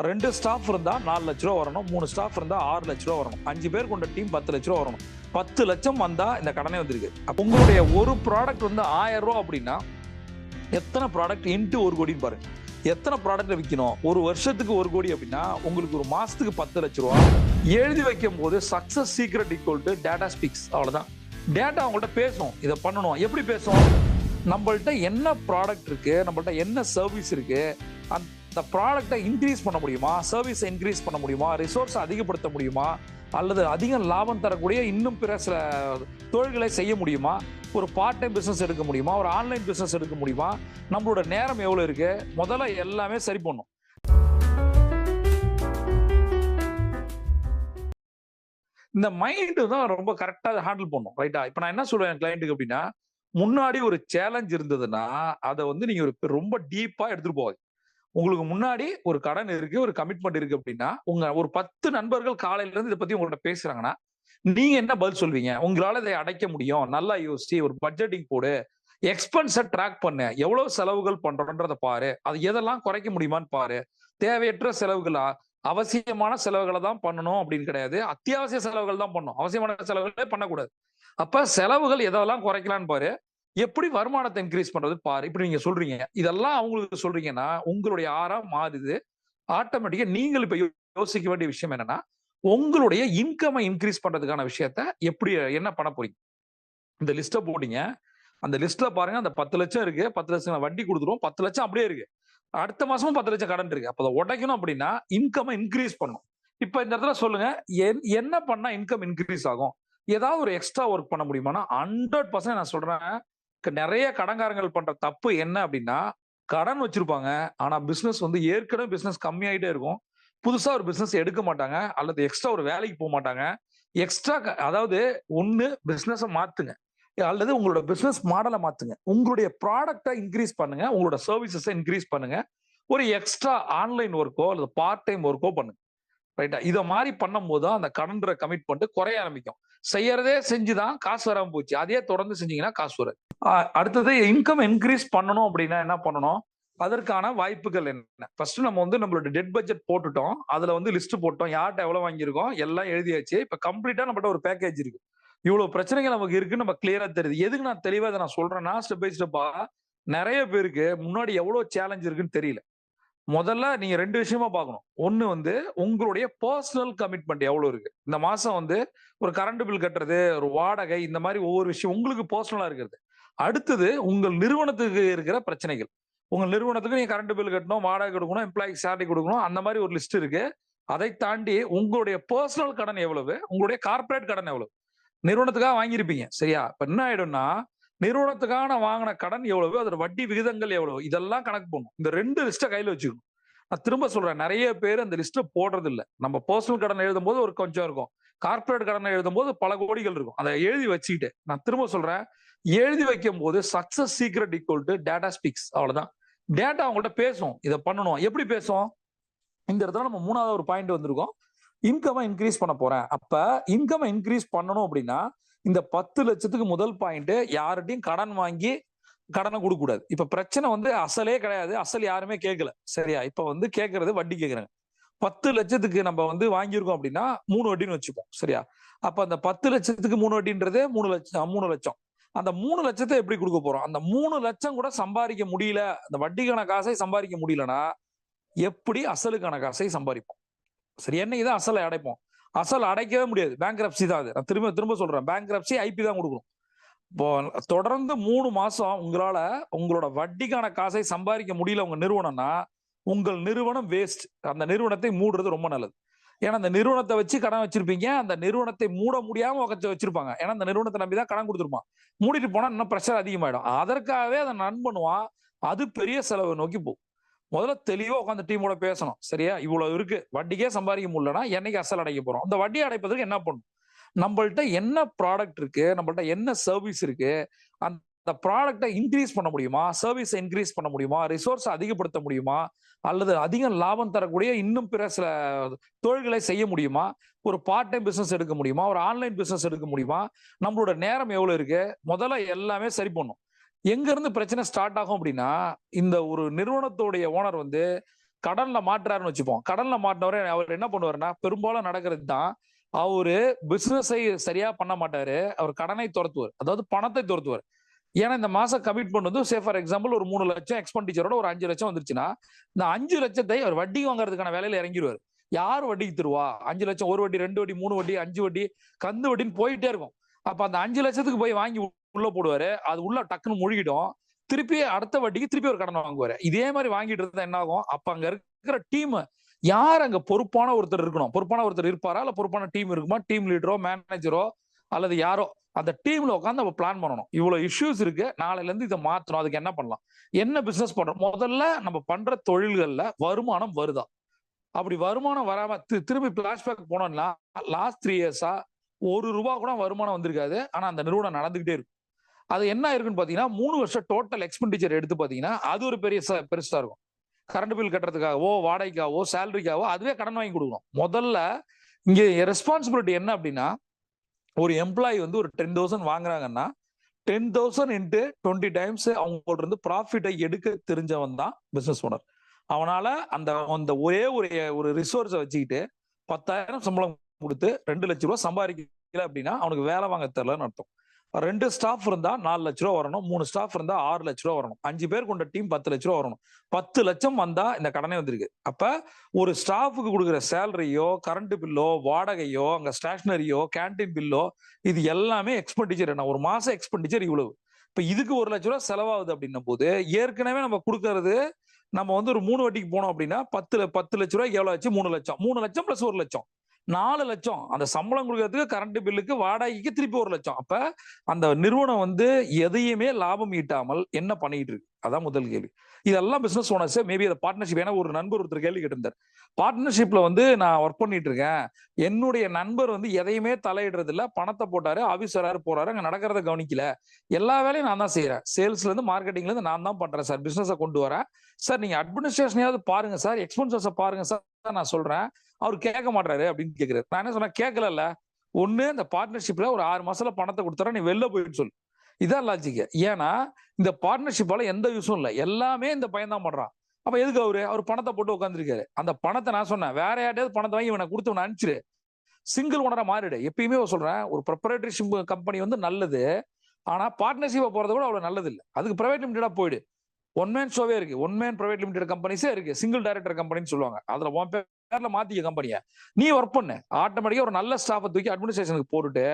ரெண்டு ஸ்டாஃப் இருந்தால் நாலு லட்ச ரூபா வரணும். மூணு ஸ்டாஃப் இருந்தால் ஆறு லட்ச ரூபா வரணும். அஞ்சு பேர் கொண்ட டீம் பத்து லட்ச ரூபா வரணும். பத்து லட்சம் வந்தால் இந்த கடனே வந்திருக்கு. அப்போ உங்களுடைய ஒரு ப்ராடக்ட் வந்து ஆயிரம் ரூபா அப்படின்னா எத்தனை ப்ராடக்ட் இன்ட்டு ஒரு கோடின்னு பாருங்க எத்தனை ப்ராடக்ட் விற்கணும் ஒரு வருஷத்துக்கு ஒரு கோடி அப்படின்னா உங்களுக்கு ஒரு மாதத்துக்கு பத்து லட்ச ரூபா. எழுதி வைக்கும் போது success secret equal to data speaks அவ்வளோதான் டேட்டா அவங்கள்ட்ட பேசும் இதை பண்ணணும். எப்படி பேசும் நம்மள்ட்ட என்ன ப்ராடக்ட் இருக்குது நம்மள்ட்ட என்ன சர்வீஸ் இருக்குது அந்த ப்ராடக்டை இன்க்ரீஸ் பண்ண முடியுமா? சர்வீஸை இன்க்ரீஸ் பண்ண முடியுமா? ரிசோர்ஸை அதிகப்படுத்த முடியுமா? அல்லது அதிக லாபம் தரக்கூடிய இன்னும் பிற சில தொழில்களை செய்ய முடியுமா? ஒரு பார்ட் டைம் பிஸ்னஸ் எடுக்க முடியுமா? ஒரு ஆன்லைன் பிஸ்னஸ் எடுக்க முடியுமா? நம்மளோட நேரம் எவ்வளோ இருக்கு? முதல்ல எல்லாமே சரி பண்ணும் இந்த மைண்டு தான் ரொம்ப கரெக்டாக ஹேண்டில் பண்ணும் ரைட்டா இப்போ நான் என்ன சொல்லுவேன் கிளைண்ட்டுக்கு அப்படின்னா முன்னாடி ஒரு சேலஞ்ச் இருந்ததுன்னா அதை வந்து நீங்கள் ஒரு ரொம்ப டீப்பாக எடுத்துகிட்டு போவாங்க உங்களுக்கு முன்னாடி ஒரு கடன் இருக்கு ஒரு கமிட்மெண்ட் இருக்கு அப்படின்னா உங்க ஒரு பத்து நண்பர்கள் காலையில இருந்து இதை பத்தி உங்கள்கிட்ட பேசுறாங்கன்னா நீங்க என்ன பதில் சொல்வீங்க? உங்களால இதை அடைக்க முடியும். நல்லா யோசிச்சு ஒரு பட்ஜெட்டிங் போடு எக்ஸ்பென்ஸை ட்ராக் பண்ணு. எவ்வளவு செலவுகள் பண்றோன்றதை பாரு. அது எதெல்லாம் குறைக்க முடியுமான்னு பாரு. தேவையற்ற செலவுகளா? அவசியமான செலவுகளை தான் பண்ணணும் அப்படின்னு கிடையாது. அத்தியாவசிய செலவுகள் தான் பண்ணணும். அவசியமான செலவுகளே பண்ணக்கூடாது. அப்ப செலவுகள் எதெல்லாம் குறைக்கலான்னு பாரு. எப்படி வருமானத்தை இன்க்ரீஸ் பண்றது? பாரு இப்படி நீங்க சொல்றீங்க. இதெல்லாம் அவங்களுக்கு சொல்றீங்கன்னா உங்களுடைய ஆறா மாறுது. ஆட்டோமேட்டிக்கா நீங்கள் இப்ப யோசிக்க வேண்டிய விஷயம் என்னன்னா உங்களுடைய இன்கமை இன்க்ரீஸ் பண்றதுக்கான விஷயத்த எப்படி என்ன பண்ண போறீங்க? இந்த லிஸ்ட்டை போட்டீங்க. அந்த லிஸ்ட்ல பாருங்க அந்த பத்து லட்சம் இருக்கு. பத்து லட்சம் வட்டி கொடுத்துருவோம் பத்து லட்சம் அப்படியே இருக்கு. அடுத்த மாசமும் பத்து லட்சம் கடன் இருக்கு. அப்போ அதை உடைக்கணும் அப்படின்னா இன்கமை இன்க்ரீஸ் பண்ணும் இப்ப இந்த இடத்துல சொல்லுங்க என்ன பண்ணா இன்கம் இன்க்ரீஸ் ஆகும்? ஏதாவது ஒரு எக்ஸ்ட்ரா ஒர்க் பண்ண முடியுமானா ஹண்ட்ரட் பர்சன்ட் நான் சொல்றேன். நிறைய கடன்காரங்கள் பண்ற தப்பு என்ன அப்படின்னா கடன் வச்சிருப்பாங்க. ஆனா பிசினஸ் வந்து ஏற்கனவே பிசினஸ் கம்மியாயிட்டே இருக்கும். புதுசா ஒரு பிசினஸ் எடுக்க மாட்டாங்க. அல்லது எக்ஸ்ட்ரா ஒரு வேலைக்கு போக மாட்டாங்க. எக்ஸ்ட்ரா அதாவது ஒன்னு பிசினஸை மாத்துங்க. அல்லது உங்களோட பிசினஸ் மாடலை மாத்துங்க. உங்களுடைய ப்ராடக்டை இன்க்ரீஸ் பண்ணுங்க. உங்களோட சர்வீசஸை இன்க்ரீஸ் பண்ணுங்க. ஒரு எக்ஸ்ட்ரா ஆன்லைன் ஒர்க்கோ அல்லது பார்ட் டைம் ஒர்க்கோ பண்ணுங்க ரைட்டா இதை மாதிரி பண்ணும்போது அந்த கடன்ற கமிட் பண்ணிட்டு குறைய ஆரம்பிக்கும். செய்யறதே செஞ்சுதான் காசு வராம போச்சு. அதே தொடர்ந்து செஞ்சீங்கன்னா காசு வராது. அடுத்தது இன்கம் இன்க்ரீஸ் பண்ணணும் அப்படின்னா என்ன பண்ணணும்? அதற்கான வாய்ப்புகள் என்ன? ஃபர்ஸ்ட் நம்ம வந்து நம்மளோட டெட் பட்ஜெட் போட்டுட்டோம். அதுல வந்து லிஸ்ட் போட்டோம். யார்கிட்ட எவ்வளவு வாங்கியிருக்கோம்? எல்லாம் எழுதியாச்சு. இப்ப கம்ப்ளீட்டா நம்மகிட்ட ஒரு பேக்கேஜ் இருக்கு. இவ்வளவு பிரச்சனைகள் நமக்கு இருக்குன்னு நம்ம கிளியரா தெரியுது. எதுக்கு நான் தெளிவா இதை நான் சொல்றேன்னா ஸ்டெப் பை ஸ்டெப்பா நிறைய பேருக்கு முன்னாடி எவ்வளவு சேலஞ்ச் இருக்குன்னு தெரியல. முதல்ல நீங்க ரெண்டு விஷயமா பார்க்கணும். ஒன்னு வந்து உங்களுடைய பர்சனல் கமிட்மெண்ட் எவ்வளவு இருக்கு? இந்த மாசம் வந்து ஒரு கரண்ட் பில் கட்டுறது ஒரு வாடகை இந்த மாதிரி ஒவ்வொரு விஷயம் உங்களுக்கு பர்சனலா இருக்கிறது. அடுத்தது உங்கள் நிறுவனத்துக்கு இருக்கிற பிரச்சனைகள். உங்க நிறுவனத்துக்கு நீங்க கரண்ட் பில் கட்டணும் வாடகை கொடுக்கணும் எம்ப்ளாய்க்கு சேலரி கொடுக்கணும் அந்த மாதிரி ஒரு லிஸ்ட் இருக்கு. அதை தாண்டி உங்களுடைய பர்சனல் கடன் எவ்வளவு? உங்களுடைய கார்பரேட் கடன் எவ்வளவு? நிறுவனத்துக்காக வாங்கியிருப்பீங்க. சரியா? இப்ப என்ன ஆயிடும்னா நிறுவனத்துக்கான வாங்கின கடன் எவ்வளவு அதோட வட்டி விகிதங்கள் எவ்வளவு இதெல்லாம் கணக்கு பண்ணும் இந்த ரெண்டு லிஸ்ட்டை கையில் வச்சுக்கணும். நான் திரும்ப சொல்றேன் நிறைய பேர் அந்த லிஸ்ட்டை போடுறது இல்லை நம்ம பர்சனல் கடன் எழுதும் போது ஒரு கொஞ்சம் இருக்கும். கார்பரேட் கடனை எழுதும் போது பல கோடிகள் இருக்கும். அதை எழுதி வச்சுக்கிட்டு நான் திரும்ப சொல்றேன் எழுதி வைக்கும் போது success secret equal to data speaks அவ்வளவுதான். டேட்டா அவங்கள்ட்ட பேசும். இதை பண்ணணும். எப்படி பேசும்? இந்த இடத்துல நம்ம மூணாவது ஒரு பாயிண்ட் வந்திருக்கோம். இன்கமை இன்க்ரீஸ் பண்ண போறேன். அப்ப இன்கமை இன்க்ரீஸ் பண்ணணும் அப்படின்னா இந்த பத்து லட்சத்துக்கு முதல் பாயிண்ட் யார்கிட்டையும் கடன் வாங்கி கடனை கொடுக்க கூடாது இப்ப பிரச்சனை வந்து அசலே கிடையாது. அசல் யாருமே கேட்கல. சரியா? இப்ப வந்து கேட்கறது வட்டி கேட்கறாங்க. பத்து லட்சத்துக்கு நம்ம வந்து வாங்கியிருக்கோம் அப்படின்னா மூணு வட்டின்னு வச்சுப்போம். சரியா? அப்ப அந்த பத்து லட்சத்துக்கு மூணு வட்டின்றது மூணு லட்சம் மூணு லட்சம். அந்த மூணு லட்சத்தை எப்படி கொடுக்க போறோம்? அந்த மூணு லட்சம் கூட சம்பாதிக்க முடியல. அந்த வட்டிக்கான காசை சம்பாதிக்க முடியலன்னா எப்படி அசலுக்கான காசை சம்பாதிப்போம்? சரி என்னைக்கு தான் அசலை அடைப்போம்? அசல் அடைக்கவே முடியாது. பேங்க் தான் அது. நான் திரும்ப திரும்ப சொல்றேன். பேங்க் ஐபி தான் கொடுக்கணும். இப்போ தொடர்ந்து மூணு மாசம் உங்களால உங்களோட வட்டிக்கான காசை சம்பாதிக்க முடியல உங்க நிறுவனம்னா உங்கள் நிறுவனம் வேஸ்ட் அந்த நிறுவனத்தை மூடுறது ரொம்ப நல்லது. ஏன்னா அந்த நிறுவனத்தை வச்சு கடன் வச்சிருப்பீங்க. அந்த நிறுவனத்தை மூட முடியாம உக்கச்சு வச்சிருப்பாங்க. ஏன்னா அந்த நிறுவனத்தை நம்பி தான் கடன் கொடுத்துருப்பான். மூடிட்டு போனா இன்னும் ப்ரெஷர் அதிகமாயிடும். அதற்காகவே அதை நன் பண்ணுவான் அது பெரிய செலவை நோக்கி போகும் முதல்ல தெளிவா உட்காந்து டீமோட பேசணும். சரியா? இவ்வளவு இருக்கு. வட்டிக்கே சம்பாதிக்க முடியலன்னா என்னைக்கு அசல் அடைக்க போறோம்? அந்த வட்டி அடைப்பதற்கு என்ன பண்ணும்? நம்மள்ட்ட என்ன ப்ராடக்ட் இருக்கு? நம்மள்ட்ட என்ன சர்வீஸ் இருக்கு? அந்த ப்ராடக்டை இன்க்ரீஸ் பண்ண முடியுமா? சர்வீஸை இன்க்ரீஸ் பண்ண முடியுமா? ரிசோர்ஸ் அதிகப்படுத்த முடியுமா? அல்லது அதிக லாபம் தரக்கூடிய இன்னும் பிற சில தொழில்களை செய்ய முடியுமா? ஒரு பார்ட் டைம் பிசினஸ் எடுக்க முடியுமா? ஒரு ஆன்லைன் பிசினஸ் எடுக்க முடியுமா? நம்மளோட நேரம் எவ்வளவு இருக்கு? முதல்ல எல்லாமே சரி பண்ணும். எங்க இருந்து பிரச்சனை ஸ்டார்ட் ஆகும் அப்படின்னா இந்த ஒரு நிறுவனத்துடைய ஓனர் வந்து கடன்ல மாட்டுறாருன்னு வச்சுப்போம். கடல்ல மாட்டினவரை அவர் என்ன பண்ணுவாருன்னா பெரும்பாலும் நடக்கிறது தான் அவரு பிசினஸை சரியா பண்ண மாட்டாரு. அவர் கடனை துரத்துவார். அதாவது பணத்தை துரத்துவார். ஏன்னா இந்த மாசம் கமிட்மெண்ட் வந்து சே ஃபார் எக்ஸாம்பிள் ஒரு மூணு லட்சம் எக்ஸ்பெண்டிச்சரோட ஒரு அஞ்சு லட்சம் வந்துருச்சுன்னா இந்த அஞ்சு லட்சத்தை அவர் வட்டி வாங்குறதுக்கான வேலையில இறங்கிடுவார் யார் வட்டிக்கு தருவா? அஞ்சு லட்சம் ஒரு வட்டி ரெண்டு வட்டி மூணு வட்டி அஞ்சு வட்டி கந்து வட்டின்னு போயிட்டே இருக்கும். அப்ப அந்த அஞ்சு லட்சத்துக்கு போய் வாங்கி உள்ள போடுவாரு. அது உள்ள டக்குன்னு முழுகிடும். திருப்பி அடுத்த வட்டிக்கு திருப்பி ஒரு கடன் வாங்குவாரு. இதே மாதிரி வாங்கிட்டு இருந்தா என்ன ஆகும்? அப்ப அங்க இருக்கிற டீம் யார் அங்க பொறுப்பான ஒருத்தர் இருக்கணும்? பொறுப்பான ஒருத்தர் இருப்பாரா? இல்ல பொறுப்பான டீம் இருக்குமா? டீம் லீடரோ மேனேஜரோ அல்லது யாரோ அந்த டீம்ல உட்காந்து நம்ம பிளான் பண்ணணும். இவ்வளவு இஷ்யூஸ் இருக்கு. நாளைல இருந்து இதை மாத்தணும் அதுக்கு என்ன பண்ணலாம்? என்ன பிசினஸ் பண்றோம்? முதல்ல நம்ம பண்ற தொழில்கள்ல வருமானம் வருதா? அப்படி வருமானம் வராம திரும்பி பிளாஷ்பேக் போனோம்னா லாஸ்ட் த்ரீ இயர்ஸா ஒரு ரூபா கூட வருமானம் வந்திருக்காது. ஆனா அந்த நிறுவனம் நடந்துகிட்டே இருக்கும். அது என்ன இருக்குன்னு பாத்தீங்கன்னா மூணு வருஷம் டோட்டல் எக்ஸ்பெண்டிச்சர் எடுத்து பாத்தீங்கன்னா அது ஒரு பெரிய ச- பெருசா இருக்கும். கரண்ட் பில் கட்டுறதுக்காகவோ வாடகைக்காகவோ சேலரிக்காகவோ அதுவே கடன் வாங்கி கொடுக்கணும். முதல்ல இங்க ரெஸ்பான்சிபிலிட்டி என்ன அப்படின்னா ஒரு எம்ப்ளாயி வந்து ஒரு ten thousand வாங்குறாங்கன்னா ten thousand into twenty times அவங்கள்ட்ட இருந்து ப்ராஃபிட்டை எடுக்க தெரிஞ்சவன் தான் பிஸ்னஸ் ஓனர் அவனால அந்த அந்த ஒரே ஒரு ஒரு ரிசோர்ஸை வச்சுக்கிட்டு பத்தாயிரம் சம்பளம் கொடுத்து ரெண்டு லட்ச ரூபா சம்பாதிக்கல அப்படின்னா அவனுக்கு வேலை வாங்க தெரிலன்னு அர்த்தம். ரெண்டு ஸ்டாஃப் இருந்தா நாலு லட்ச ரூபா வரணும். மூணு ஸ்டாஃப் இருந்தா ஆறு லட்ச ரூபா வரணும். அஞ்சு பேர் கொண்ட டீம் பத்து லட்ச ரூபா வரணும். பத்து லட்சம் வந்தா இந்த கடனே வந்திருக்கு. அப்ப ஒரு ஸ்டாஃபுக்கு கொடுக்குற சேலரியோ கரண்ட் பில்லோ வாடகையோ அங்க ஸ்டேஷனரியோ கேண்டீன் பில்லோ இது எல்லாமே எக்ஸ்பெண்டிச்சர் என்ன ஒரு மாசம் எக்ஸ்பெண்டிச்சர் இவ்வளவு. இப்ப இதுக்கு ஒரு லட்ச ரூபா செலவாகுது அப்படின்னும் போது ஏற்கனவே நம்ம கொடுக்கறது நம்ம வந்து ஒரு மூணு வட்டிக்கு போனோம் அப்படின்னா பத்து பத்து லட்ச ரூபாய்க்கு எவ்வளோ ஆச்சு? மூணு லட்சம். மூணு லட்சம் பிளஸ் ஒரு லட்சம். நாலு லட்சம். அந்த சம்பளம் கொடுக்கறதுக்கு கரண்ட் பில்லுக்கு வாடகைக்கு திருப்பி ஒரு லட்சம். அப்ப அந்த நிறுவனம் வந்து எதையுமே லாபம் ஈட்டாமல் என்ன பண்ணிட்டு இருக்கு? அதான் முதல் கேள்வி. இதெல்லாம் பிசினஸ் ஓனர்ஸ் மேபி அதை பார்ட்னர்ஷிப் ஏன்னா ஒரு நண்பர் ஒருத்தர் கேள்வி கேட்டிருந்தார். பார்ட்னர்ஷிப்ல வந்து நான் ஒர்க் பண்ணிட்டு இருக்கேன். என்னுடைய நண்பர் வந்து எதையுமே தலையிடுறது இல்ல பணத்தை போட்டாரு ஆபீஸ் வராரு போறாரு அங்க நடக்கிறத கவனிக்கல. எல்லா வேலையும் நான் தான் செய்யறேன் சேல்ஸ்ல இருந்து மார்க்கெட்டிங்ல இருந்து நான் தான் பண்றேன் சார் பிசினஸை கொண்டு வரேன். சார் நீங்க அட்மினிஸ்ட்ரேஷனையாவது பாருங்க சார் எக்ஸ்பென்சஸை பாருங்க சார் நான் சொல்றேன். அவர் கேட்க மாட்டாரு அப்படின்னு கேக்குறாரு. நான் என்ன சொன்னேன்? கேட்கல ஒண்ணு இந்த பார்ட்னர்ஷிப்ல ஒரு ஆறு மாசத்துல பணத்தை கொடுத்துறேன் நீ வெளில போயிட்டு சொல்லு. இதான் லாஜிக்க ஏன்னா இந்த பார்ட்னர்ஷிப்பால எந்த யூஸும் இல்லை. எல்லாமே இந்த பையன் தான் பண்றான். அப்ப எதுக்கு அவரு? அவர் பணத்தை போட்டு உட்காந்துருக்காரு அந்த பணத்தை நான் சொன்னேன். வேற யார்ட்டையாவது பணத்தை வாங்கி இவனை கொடுத்து இவனை அனுப்பிச்சிரு. சிங்கிள் ஓனரா மாறிடு. எப்பயுமே சொல்றேன் ஒரு ப்ரொப்பரேட்டர்ஷிப் கம்பெனி வந்து நல்லது. ஆனா பார்ட்னர்ஷிப்பை போறது கூட அவ்வளவு நல்லது இல்லை. அதுக்கு பிரைவேட் லிமிடெடா போயிடு. ஒன் மேன் ஷோவே இருக்கு. ஒன் மேன் பிரைவேட் லிமிடெட் கம்பெனிஸே இருக்கு. சிங்கிள் டைரக்டர் கம்பெனின்னு சொல்லுவாங்க. அதுல உன் பேர்ல மாத்திக்க கம்பெனியை நீ ஒர்க் பண்ணு. ஆட்டோமேட்டிக்கா ஒரு நல்ல ஸ்டாஃபை தூக்கி அட்மினிஸ்ட்ரேஷனுக்கு போட்டுட்டு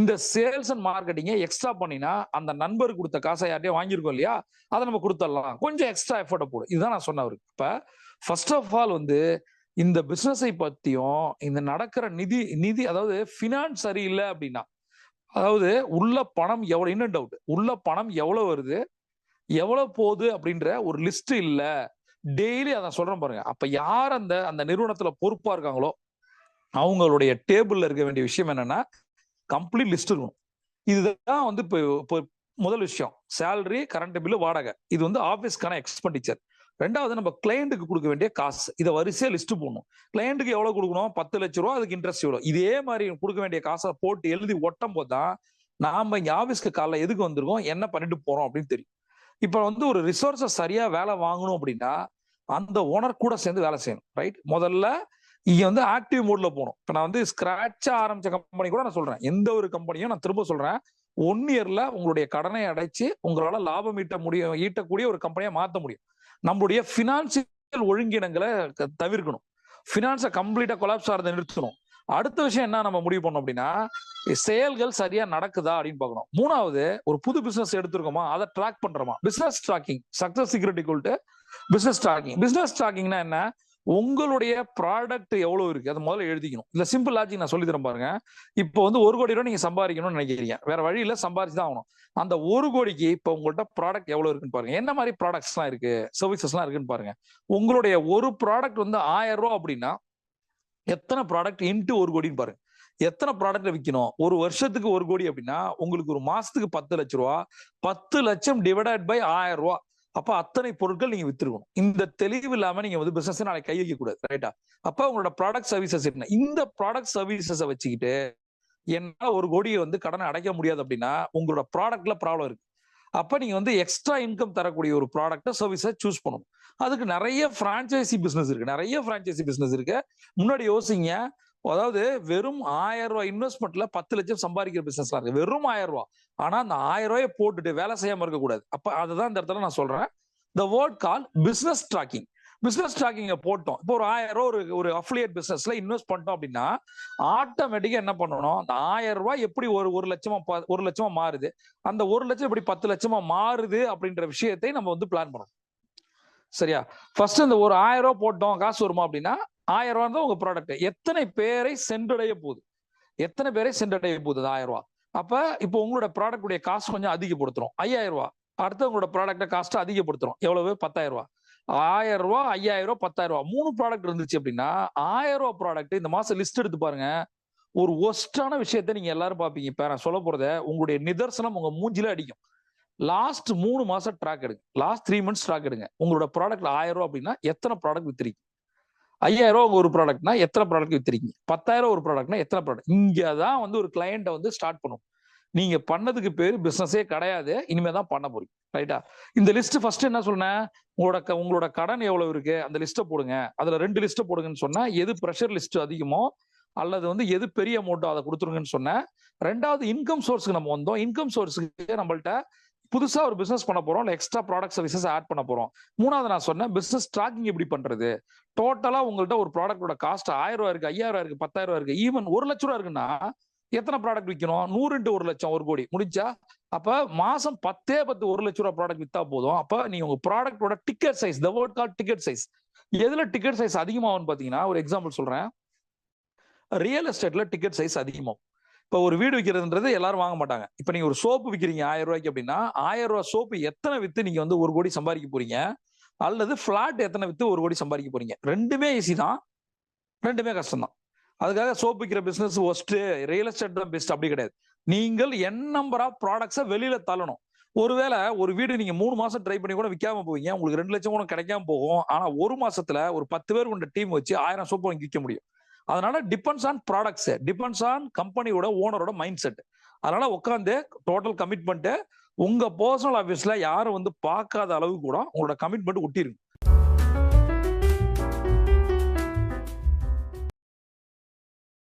இந்த சேல்ஸ் அண்ட் மார்க்கெட்டிங்கை எக்ஸ்ட்ரா பண்ணினா அந்த நண்பர் கொடுத்த காசை யார்ட்டையும் வாங்கியிருக்கோம் இல்லையா? அதை நம்ம கொடுத்துடலாம். கொஞ்சம் எக்ஸ்ட்ரா எஃபர்ட்டை போடு. இதுதான் நான் சொன்ன அவருக்கு. இப்ப ஃபர்ஸ்ட் ஆஃப் ஆல் வந்து இந்த பிசினஸை பத்தியும் இந்த நடக்கிற நிதி நிதி அதாவது ஃபினான்ஸ் சரியில்லை அப்படின்னா அதாவது உள்ள பணம் எவ்வளவு இன்னும் டவுட் உள்ள பணம் எவ்வளவு வருது? எவ்வளவு போகுது அப்படின்ற ஒரு லிஸ்ட் இல்லை. டெய்லி அதை சொல்றேன் பாருங்க. அப்ப யார் அந்த அந்த நிறுவனத்துல பொறுப்பா இருக்காங்களோ அவங்களுடைய டேபிள்ல இருக்க வேண்டிய விஷயம் என்னன்னா கம்ப்ளீட் லிஸ்ட் இருக்கும் இதுதான் வந்து இப்போ முதல் விஷயம். சேலரி கரண்ட் பில்லு வாடகை. இது வந்து ஆஃபீஸ்க்கான எக்ஸ்பெண்டிச்சர் ரெண்டாவது நம்ம கிளையண்ட்டுக்கு கொடுக்க வேண்டிய காசு. இதை வரிசையா லிஸ்ட் போடணும். கிளையண்ட்டுக்கு எவ்வளவு கொடுக்கணும்? பத்து லட்ச ரூபா அதுக்கு இன்ட்ரெஸ்ட் எவ்வளோ இதே மாதிரி கொடுக்க வேண்டிய காசை போட்டு எழுதி ஒட்டும் போது தான் நாம இங்க ஆஃபீஸ்க்கு காலைல எதுக்கு வந்திருக்கோம்? என்ன பண்ணிட்டு போறோம் அப்படின்னு தெரியும். இப்போ வந்து ஒரு ரிசோர்ஸை சரியா வேலை வாங்கணும் அப்படின்னா அந்த ஓனர் கூட சேர்ந்து வேலை செய்யணும் ரைட் முதல்ல இங்க வந்து ஆக்டிவ் மோட்ல போகணும். இப்போ நான் வந்து ஸ்கிராச்சா ஆரம்பிச்ச கம்பெனி கூட நான் சொல்றேன். எந்த ஒரு கம்பெனியும் நான் திரும்ப சொல்றேன். ஒன் இயர்ல உங்களுடைய கடனை அடைச்சு உங்களால லாபம் ஈட்ட முடியும் ஈட்டக்கூடிய ஒரு கம்பெனியா மாத்த முடியும். நம்மளுடைய பினான்சியல் ஒழுங்கினங்களை தவிர்க்கணும். பினான்ஸை கம்ப்ளீட்டா கொலாப்ஸ் ஆகிறத நிறுத்தணும். அடுத்த விஷயம் என்ன நம்ம முடிவு பண்ணோம் அப்படின்னா செயல்கள் சரியா நடக்குதா அப்படின்னு பார்க்கணும். மூணாவது ஒரு புது பிசினஸ் எடுத்திருக்கோமா அதை ட்ராக் பண்றோமா? பிசினஸ் ட்ராக்கிங் சக்சஸ் சீக்ரெட் கொல்ட்டு பிசினஸ் ட்ராக்கிங் பிசினஸ் ட்ராக்கிங்னா என்ன? உங்களுடைய ப்ராடக்ட் எவ்வளவு இருக்கு? அதை முதல்ல எழுதிக்கணும். இல்ல சிம்பிள் லாஜிக் நான் சொல்லி தரேன் பாருங்க. இப்போ வந்து ஒரு கோடி ரூபாய் நீங்க சம்பாதிக்கணும்னு நினைக்கிறீங்க. வேற வழி இல்ல சம்பாதிச்சு தான் ஆகணும். அந்த ஒரு கோடிக்கு இப்போ உங்கள்ட்ட ப்ராடக்ட் எவ்வளவு இருக்குன்னு பாருங்க. என்ன மாதிரி ப்ராடக்ட்ஸ்லாம் இருக்கு? சர்வீசஸ்லாம் இருக்குன்னு பாருங்க. உங்களுடைய ஒரு ப்ராடக்ட் வந்து ஆயிரம் ரூபா அப்படின்னா எத்தனை ப்ராடக்ட் இன்ட்டு ஒரு கோடின்னு பாருங்க எத்தனை ப்ராடக்ட் விற்கணும் ஒரு வருஷத்துக்கு ஒரு கோடி அப்படின்னா உங்களுக்கு ஒரு மாசத்துக்கு பத்து லட்ச ரூபா பத்து லட்சம் டிவைடட் பை ஆயிரம் ரூபா. அப்ப அத்தனை பொருட்கள் நீங்க வித்துருக்கணும். இந்த தெளிவு இல்லாம நீங்க வந்து பிசினஸ் நாளைக்கு கை வைக்க கூடாது ரைட்டா அப்ப உங்களோட ப்ராடக்ட் சர்வீசஸ் என்ன? இந்த ப்ராடக்ட் சர்வீசஸை வச்சுக்கிட்டு என்னால ஒரு கோடியை வந்து கடனை அடைக்க முடியாது அப்படின்னா உங்களோட ப்ராடக்ட்ல ப்ராப்ளம் இருக்கு. அப்போ நீங்கள் வந்து எக்ஸ்ட்ரா இன்கம் தரக்கூடிய ஒரு ப்ராடக்ட்டை சர்வீஸை சூஸ் பண்ணணும். அதுக்கு நிறைய ஃப்ரான்ச்சைசி பிஸ்னஸ் இருக்குது நிறைய ஃப்ரான்ச்சைசி பிஸ்னஸ் இருக்கு. முன்னாடி யோசிங்க அதாவது வெறும் ஆயிரம் ரூபாய் இன்வெஸ்ட்மெண்ட்ல பத்து லட்சம் சம்பாதிக்கிற பிசினஸ்லாம் இருக்கு. வெறும் ஆயிரம் ரூபாய். ஆனா அந்த ஆயிரம் ரூபாயை போட்டுட்டு வேலை செய்யாம இருக்கக்கூடாது அப்ப அதுதான் இந்த இடத்துல நான் சொல்றேன். The word call business tracking business ட்ராக்கிங்க போட்டோம். இப்போ ஒரு ஆயிரம் ரூபா ஒரு ஒரு அஃபிலியேட் பிசினஸ்ல இன்வெஸ்ட் பண்ணிட்டோம் அப்படின்னா ஆட்டோமேட்டிக்கா என்ன பண்ணணும்? அந்த ஆயிரம் ரூபாய் எப்படி ஒரு ஒரு லட்சமா ஒரு லட்சமா மாறுது? அந்த ஒரு லட்சம் எப்படி பத்து லட்சமா மாறுது அப்படின்ற விஷயத்தை நம்ம வந்து பிளான் பண்ணணும். சரியா? ஃபர்ஸ்ட் இந்த ஒரு ஆயிரம் ரூபா போட்டோம் காசு வருமா அப்படின்னா ஆயிரம் ரூபா தான் உங்க ப்ராடக்ட் எத்தனை பேரை சென்றடைய போகுது? எத்தனை பேரை சென்றடைய போகுது ஆயிரம் ரூபா அப்ப இப்போ உங்களோட ப்ராடக்டுடைய காசு கொஞ்சம் அதிகப்படுத்துறோம். ஐயாயிரம் ரூபா அடுத்து உங்களோட ப்ராடக்ட காஸ்ட் அதிகப்படுத்துறோம். எவ்வளவு? பத்தாயிரம் ரூபா ஆயிரம் ரூபா ஐயாயிரம் ரூபா பத்தாயிரம் ரூபா. மூணு ப்ராடக்ட் இருந்துச்சு அப்படின்னா ஆயிரம் ரூபா ப்ராடக்ட் இந்த மாசம் லிஸ்ட் எடுத்து பாருங்க. ஒரு ஒஸ்டான விஷயத்த நீங்க எல்லாரும் பாப்பீங்க இப்ப நான் சொல்ல போறத உங்களுடைய நிதர்சனம் உங்க மூஞ்சில அடிக்கும். லாஸ்ட் மூணு மாசம் ட்ராக் எடுங்க. லாஸ்ட் த்ரீ மந்த்ஸ் ட்ராக் எடுங்க. உங்களோட ப்ராடக்ட்ல ஆயிரம் ரூபா அப்படின்னா எத்தனை ப்ராடக்ட் வித்துறீங்க ஐயாயிரம் ரூபா உங்க ஒரு ப்ராடக்ட்னா எத்தனை ப்ராடக்ட் வித்திரிக்கீங்க? பத்தாயிரம் ஒரு ப்ராடக்ட்னா எத்தனை ப்ராடக்ட் இங்கே தான் வந்து ஒரு கிளையண்ட்டை வந்து ஸ்டார்ட் பண்ணும். நீங்க பண்ணதுக்கு பேரு பிசினஸே கிடையாது. இனிமே தான் பண்ண போறீங்க. ரைட்டா இந்த லிஸ்ட் ஃபர்ஸ்ட் என்ன சொன்னேன் உங்களோட க- உங்களோட கடன் எவ்வளவு இருக்கு? அந்த லிஸ்ட்டை போடுங்க. அதுல ரெண்டு லிஸ்ட்டை போடுங்கன்னு சொன்னா. எது ப்ரெஷர் லிஸ்ட் அதிகமோ அல்லது வந்து எது பெரிய அமௌண்ட்டோ அதை கொடுத்துருங்கன்னு சொன்னேன் ரெண்டாவது இன்கம் சோர்ஸ்க்கு நம்ம வந்தோம். இன்கம் சோர்ஸுக்கு நம்மள்ட்ட புதுசா ஒரு பிசினஸ் பண்ண போறோம். இல்லை எக்ஸ்ட்ரா ப்ராடக்ட் சர்வீசஸ் ஆட் பண்ண போறோம். மூணாவது நான் சொன்னேன் பிசினஸ் ட்ராக்கிங் எப்படி பண்றது? டோட்டலா உங்கள்ட்ட ஒரு ப்ராடக்டோட காஸ்ட் ஆயிரம் ரூபாய் இருக்கு ஐயாயிரம் ரூபாய் இருக்கு பத்தாயிரம் ரூபாய் இருக்கு ஈவன் ஒரு லட்ச ரூபா இருக்குன்னா எத்தனை ப்ராடக்ட் விற்கணும் நூறு இன்ட்டு ஒரு லட்சம் ஒரு கோடி. முடிஞ்சா? அப்ப மாசம் பத்தே பத்து ஒரு லட்ச ரூபா ப்ராடக்ட் வித்தா போதும். அப்ப நீ உங்க ப்ராடக்டோட ticket size the word call ticket size எதுல டிக்கெட் சைஸ் அதிகமாகும்னு பாத்தீங்கன்னா ஒரு எக்ஸாம்பிள் சொல்றேன். ரியல் எஸ்டேட்ல டிக்கெட் சைஸ் அதிகமாகும். இப்போ ஒரு வீடு விற்கிறதுன்றது எல்லாரும் வாங்க மாட்டாங்க. இப்போ நீங்க ஒரு சோப்பு விற்கிறீங்க ஆயிரம் ரூபாய்க்கு அப்படின்னா ஆயிரம் ரூபாய் சோப்பு எத்தனை வித்து நீங்க வந்து ஒரு கோடி சம்பாதிக்க போறீங்க? அல்லது ஃப்ளாட் எத்தனை வித்து ஒரு கோடி சம்பாதிக்க போறீங்க? ரெண்டுமே ஈஸி தான். ரெண்டுமே கஷ்டம் தான் அதுக்காக சோப் விற்கிற பிசினஸ் ஒஸ்ட் ரியல் எஸ்டேட் தான் பெஸ்ட் அப்படி கிடையாது. நீங்கள் என் நம்பர் ஆஃப் ப்ராடக்ட்ஸை வெளியில தள்ளணும். ஒருவேளை ஒரு வீடு நீங்க மூணு மாசம் ட்ரை பண்ணி கூட விற்காம போவீங்க. உங்களுக்கு ரெண்டு லட்சம் கூட கிடைக்காம போகும். ஆனா ஒரு மாசத்துல ஒரு பத்து பேர் கொண்ட டீம் வச்சு ஆயிரம் சோப்பு வாங்கி விற்க முடியும். அதனால depends on products depends on கம்பெனியோட ஓனரோட மைண்ட் செட் அதனால உட்காந்து டோட்டல் கமிட்மெண்ட் உங்க பர்சனல் ஆஃபீஸ்ல யாரும் வந்து பார்க்காத அளவு கூட உங்களோட கமிட்மெண்ட் ஒட்டிருக்கும்